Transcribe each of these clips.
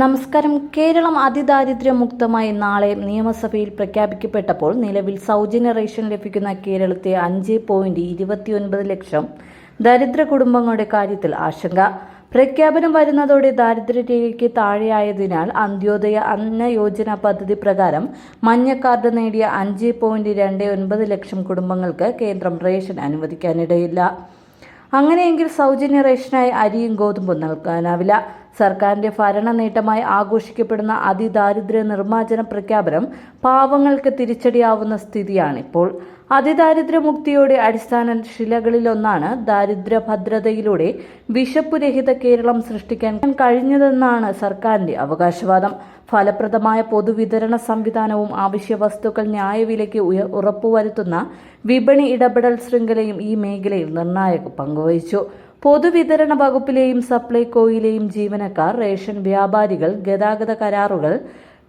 നമസ്കാരം. കേരളം അതിദാരിദ്ര്യമുക്തമായി നാളെ നിയമസഭയിൽ പ്രഖ്യാപിക്കപ്പെട്ടപ്പോൾ നിലവിൽ സൗജന്യ റേഷൻ ലഭിക്കുന്ന കേരളത്തെ അഞ്ച് പോയിന്റ് ഇരുപത്തിയൊൻപത് ലക്ഷം ദരിദ്ര കുടുംബങ്ങളുടെ കാര്യത്തിൽ ആശങ്ക. പ്രഖ്യാപനം വരുന്നതോടെ ദാരിദ്ര്യരേഖയ്ക്ക് താഴെയായതിനാൽ അന്ത്യോദയ അന്ന യോജന പദ്ധതി പ്രകാരം മഞ്ഞ കാർഡ് നേടിയ അഞ്ച് പോയിന്റ് രണ്ട് ഒൻപത് ലക്ഷം കുടുംബങ്ങൾക്ക് കേന്ദ്രം റേഷൻ അനുവദിക്കാനിടയില്ല. അങ്ങനെയെങ്കിൽ സൗജന്യ റേഷനായി അരിയും ഗോതമ്പും നൽകാനാവില്ല. സർക്കാരിന്റെ ഭരണ നേട്ടമായി ആഘോഷിക്കപ്പെടുന്ന അതിദാരിദ്ര്യ നിർമ്മാർജന പ്രഖ്യാപനം പാവങ്ങൾക്ക് തിരിച്ചടിയാവുന്ന സ്ഥിതിയാണിപ്പോൾ. അതിദാരിദ്ര്യമുക്തിയുടെ അടിസ്ഥാന ശിലകളിലൊന്നാണ് ദാരിദ്ര്യ ഭദ്രതയിലൂടെ വിശപ്പുരഹിത കേരളം സൃഷ്ടിക്കാൻ കഴിഞ്ഞതെന്നാണ് സർക്കാരിന്റെ അവകാശവാദം. ഫലപ്രദമായ പൊതുവിതരണ സംവിധാനവും ആവശ്യ വസ്തുക്കൾ ന്യായവിലയ്ക്ക് ഉറപ്പുവരുത്തുന്ന വിപണി ഇടപെടൽ ശൃംഖലയും ഈ മേഖലയിൽ നിർണായക പങ്കുവഹിച്ചു. പൊതുവിതരണ വകുപ്പിലെയും സപ്ലൈകോയിലെയും ജീവനക്കാർ റേഷൻ വ്യാപാരികൾ ഗതാഗത കരാറുകൾ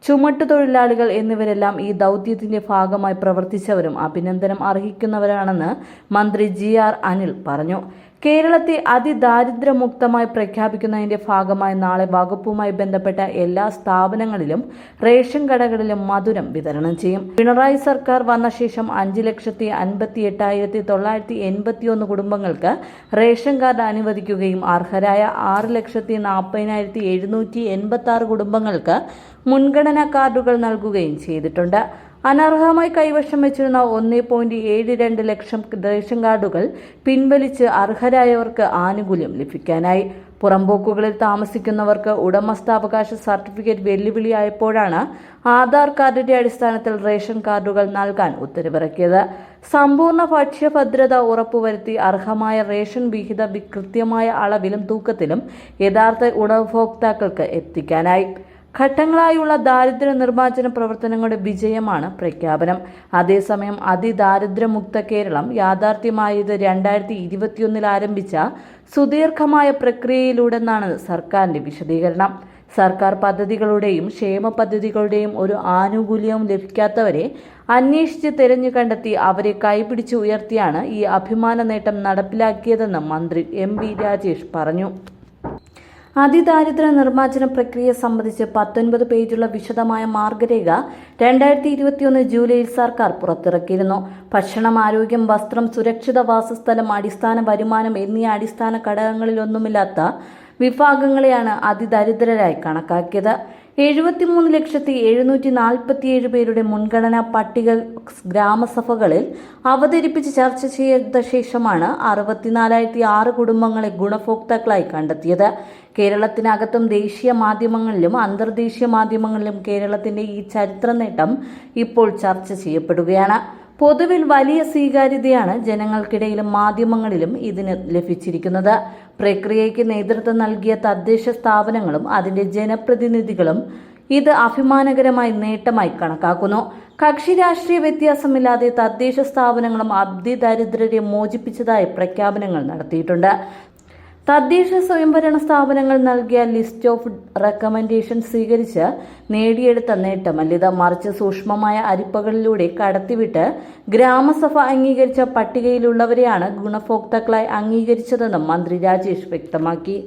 ചുമട്ടുതൊഴിലാളികൾ എന്നിവരെല്ലാം ഈ ദൗത്യത്തിന്റെ ഭാഗമായി പ്രവർത്തിച്ചവരും അഭിനന്ദനം അർഹിക്കുന്നവരാണെന്ന് മന്ത്രി ജി ആർ അനിൽ പറഞ്ഞു. കേരളത്തെ അതിദാരിദ്ര്യമുക്തമായി പ്രഖ്യാപിക്കുന്നതിന്റെ ഭാഗമായി നാളെ വകുപ്പുമായി ബന്ധപ്പെട്ട എല്ലാ സ്ഥാപനങ്ങളിലും റേഷൻ കടകളിലും മധുരം വിതരണം ചെയ്യും. പിണറായി സർക്കാർ വന്ന ശേഷം അഞ്ച് ലക്ഷത്തി അൻപത്തി എട്ടായിരത്തി തൊള്ളായിരത്തി എൺപത്തിയൊന്ന് കുടുംബങ്ങൾക്ക് റേഷൻ കാർഡ് അനുവദിക്കുകയും അർഹരായ ആറ് ലക്ഷത്തി നാൽപ്പതിനായിരത്തി എഴുന്നൂറ്റി എൺപത്തി ആറ് കുടുംബങ്ങൾക്ക് മുൻഗണനാ കാർഡുകൾ നൽകുകയും ചെയ്തിട്ടുണ്ട്. അനർഹമായി കൈവശം വെച്ചിരുന്ന ഒന്നേ പോയിന്റ് ഏഴ് രണ്ട് ലക്ഷം റേഷൻ കാർഡുകൾ പിൻവലിച്ച് അർഹരായവർക്ക് ആനുകൂല്യം ലഭിക്കാനായി. പുറമ്പോക്കുകളിൽ താമസിക്കുന്നവർക്ക് ഉടമസ്ഥാവകാശ സർട്ടിഫിക്കറ്റ് വെല്ലുവിളിയായപ്പോഴാണ് ആധാർ കാർഡിന്റെ അടിസ്ഥാനത്തിൽ റേഷൻ കാർഡുകൾ നൽകാൻ ഉത്തരവിറക്കിയത്. സമ്പൂർണ ഭക്ഷ്യഭദ്രത ഉറപ്പുവരുത്തി അർഹമായ റേഷൻ വിഹിത കൃത്യമായ അളവിലും തൂക്കത്തിലും യഥാർത്ഥ ഉപഭോക്താക്കൾക്ക് എത്തിക്കാനായി. ഘട്ടങ്ങളായുള്ള ദാരിദ്ര്യ നിർമ്മാർജന പ്രവർത്തനങ്ങളുടെ വിജയമാണ് പ്രഖ്യാപനം. അതേസമയം അതിദാരിദ്ര്യമുക്ത കേരളം യാഥാർത്ഥ്യമായത് രണ്ടായിരത്തി ഇരുപത്തിയൊന്നിൽ ആരംഭിച്ച സുദീർഘമായ പ്രക്രിയയിലൂടെന്നാണ് സർക്കാരിന്റെ വിശദീകരണം. സർക്കാർ പദ്ധതികളുടെയും ക്ഷേമ പദ്ധതികളുടെയും ഒരു ആനുകൂല്യവും ലഭിക്കാത്തവരെ അന്വേഷിച്ച് തിരഞ്ഞു കണ്ടെത്തി അവരെ കൈപിടിച്ച് ഉയർത്തിയാണ് ഈ അഭിമാന നേട്ടം നടപ്പിലാക്കിയതെന്ന് മന്ത്രി എം വി രാജേഷ് പറഞ്ഞു. അതിദാരിദ്ര്യ നിർമ്മാർജന പ്രക്രിയ സംബന്ധിച്ച് പത്തൊൻപത് പേജുള്ള വിശദമായ മാർഗരേഖ രണ്ടായിരത്തി ഇരുപത്തിയൊന്ന് ജൂലൈയിൽ സർക്കാർ പുറത്തിറക്കിയിരുന്നു. ഭക്ഷണം ആരോഗ്യം വസ്ത്രം സുരക്ഷിത വാസസ്ഥലം അടിസ്ഥാന വരുമാനം എന്നീ അടിസ്ഥാന ഘടകങ്ങളിലൊന്നുമില്ലാത്ത വിഭാഗങ്ങളെയാണ് അതിദരിദ്രരായി കണക്കാക്കിയത്. എഴുപത്തിമൂന്ന് ലക്ഷത്തി എഴുന്നൂറ്റി നാൽപ്പത്തിയേഴ് പേരുടെ മുൻഗണനാ പട്ടിക ഗ്രാമസഭകളിൽ അവതരിപ്പിച്ച് ചർച്ച ചെയ്ത ശേഷമാണ് അറുപത്തിനാലായിരത്തി ആറ് കുടുംബങ്ങളെ ഗുണഭോക്താക്കളായി കണ്ടെത്തിയത്. കേരളത്തിനകത്തും ദേശീയ മാധ്യമങ്ങളിലും അന്തർദേശീയ മാധ്യമങ്ങളിലും കേരളത്തിന്റെ ഈ ചരിത്ര നേട്ടം ഇപ്പോൾ ചർച്ച ചെയ്യപ്പെടുകയാണ്. പൊതുവിൽ വലിയ സ്വീകാര്യതയാണ് ജനങ്ങൾക്കിടയിലും മാധ്യമങ്ങളിലും ഇതിന് ലഭിച്ചിരിക്കുന്നത്. പ്രക്രിയയ്ക്ക് നേതൃത്വം നൽകിയ തദ്ദേശ സ്ഥാപനങ്ങളും അതിന്റെ ജനപ്രതിനിധികളും ഇത് അഭിമാനകരമായ നേട്ടമായി കണക്കാക്കുന്നു. കക്ഷി രാഷ്ട്രീയ വ്യത്യാസമില്ലാതെ തദ്ദേശ സ്ഥാപനങ്ങളും അബ്ദി ദാരിദ്ര്യരെ മോചിപ്പിച്ചതായി പ്രഖ്യാപനങ്ങൾ നടത്തിയിട്ടുണ്ട്. തദ്ദേശ സ്വയംഭരണ സ്ഥാപനങ്ങൾ നൽകിയ ലിസ്റ്റ് ഓഫ് റെക്കമെൻഡേഷൻ സ്വീകരിച്ച് നേടിയെടുത്ത നേട്ടമല്ലിത് മറിച്ച് സൂക്ഷ്മമായ അരിപ്പകളിലൂടെ കടത്തിവിട്ട് ഗ്രാമസഭ അംഗീകരിച്ച പട്ടികയിലുള്ളവരെയാണ് ഗുണഭോക്താക്കളായി അംഗീകരിച്ചതെന്നും മന്ത്രി രാജേഷ് വ്യക്തമാക്കി.